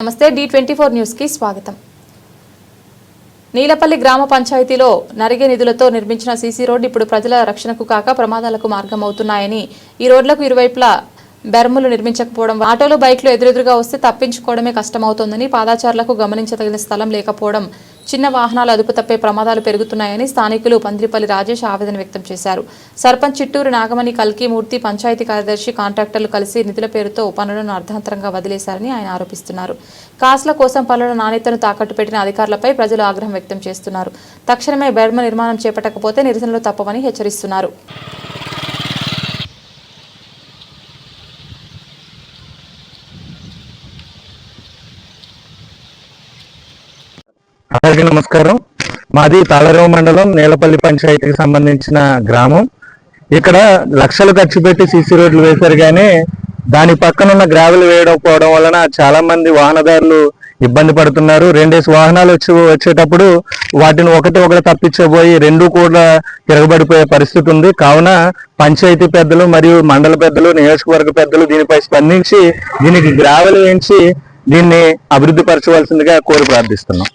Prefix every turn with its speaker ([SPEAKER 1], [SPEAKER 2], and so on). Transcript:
[SPEAKER 1] నమస్తే D twenty four న్యూస్కి స్వాగతం. నీలపల్లి గ్రామ పంచాయతీలో నరిగే నిధులతో నిర్మించిన సీసీ రోడ్డు ఇప్పుడు ప్రజల రక్షణకు కాక ప్రమాదాలకు మార్గమవుతున్నాయని ఈ రోడ్లకు ఇరువైపులా బెర్మలు నిర్మించకపోవడం ఆటోలు బైక్లు ఎదురెదురుగా వస్తే తప్పించుకోవడమే కష్టమవుతోందని పాదాచారులకు గమనించదగిన స్థలం లేకపోవడం చిన్న వాహనాలు అదుపు తప్పే ప్రమాదాలు పెరుగుతున్నాయని స్థానికులు పందిరిపల్లి రాజేష్ ఆవేదన వ్యక్తం చేశారు. సర్పంచ్ చిట్టూరు నాగమణి కల్కి మూర్తి పంచాయతీ కార్యదర్శి కాంట్రాక్టర్లు కలిసి నిధుల పేరుతో పనులను అర్ధాంతరంగా వదిలేశారని ఆయన ఆరోపిస్తున్నారు. కాసుల కోసం పనుల నాణ్యతను తాకట్టు పెట్టిన అధికారులపై ప్రజలు ఆగ్రహం వ్యక్తం చేస్తున్నారు. తక్షణమే బెర్మ నిర్మాణం చేపట్టకపోతే నిరసనలు తప్పవని హెచ్చరిస్తున్నారు.
[SPEAKER 2] అందరికీ నమస్కారం. మాది తాళరేవు మండలం నీలపల్లి పంచాయతీకి సంబంధించిన గ్రామం. ఇక్కడ లక్షలు ఖర్చు పెట్టి సీసీ రోడ్లు వేశారు కానీ దాని పక్కన ఉన్న గ్రావెల్ వేయకపోవడం వలన చాలా మంది వాహనదారులు ఇబ్బంది పడుతున్నారు. రెండేసి వాహనాలు వచ్చి వచ్చేటప్పుడు వాటిని ఒకటి ఒకటి తప్పించబోయి రెండు కూడా తిరగబడిపోయే పరిస్థితి ఉంది. కావున పంచాయతీ పెద్దలు మరియు మండల పెద్దలు నియోజకవర్గ పెద్దలు దీనిపై స్పందించి దీనికి గ్రావెల్ వేయించి దీన్ని అభివృద్ధి పరచవలసిందిగా కోరి ప్రార్థిస్తున్నాం.